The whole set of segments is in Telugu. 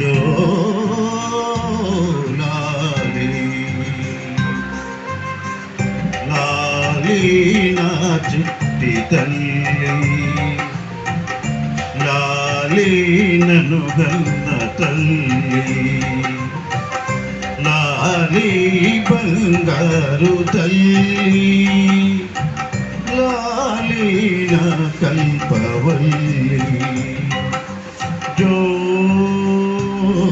జోలాలి. లాలి నా చిట్టి తల్లి. లాలి నను గన్న తల్లి. లాలి బంగారు తల్లి. లాలి నా కల్పవల్లి. జో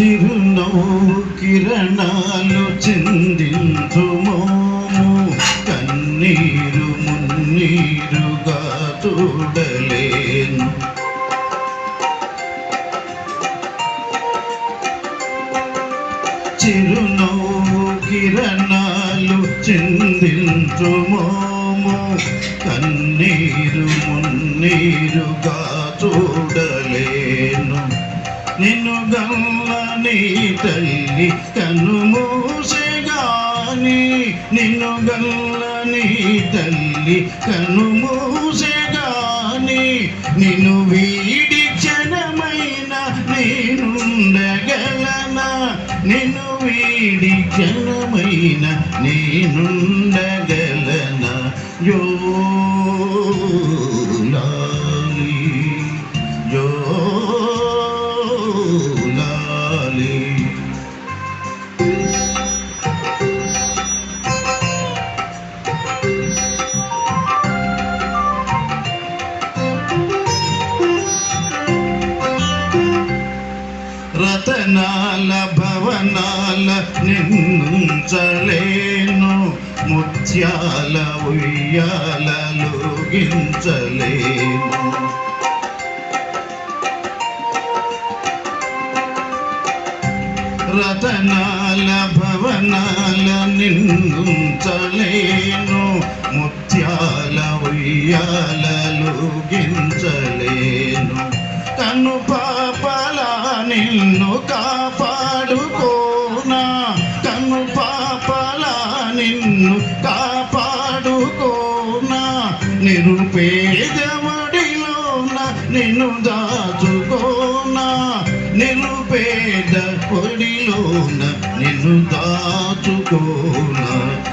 చిరునవ్వు కిరణాలు చిందించుమోము కన్నీరు మున్నీరుగా చూడలేను. చిరునవ్వు కిరణాలు చెందించుమోము కన్నీరు మున్నీరుగా చూడలేను. నిన్ను గమ్మని తల్లి కన్ను మూసెగాని నిన్ను గల్లని తల్లి కన్ను మూసెగాని నిన్ను వీడి క్షణమైన నేనుండగలనా? నిన్ను వీడి క్షణమైన నేనుండగలనా? యో రతనాల భవనాల నిన్నుంచలేను ముత్యాల ఉయ్యాలలోగించలేను రతనాల భవనాల నిన్నుంచలేను ముత్యాల ఉయ్యాలలోగించలేను కను పాప నిన్ను కాపాడుకోనా. కన్ను పాపల నిన్ను కాపాడుకోనా. నిరుపేదమడిలోన నిన్ను దాచుకోనా. నిరుపేద పొడిలోన నిన్ను దాచుకోనా.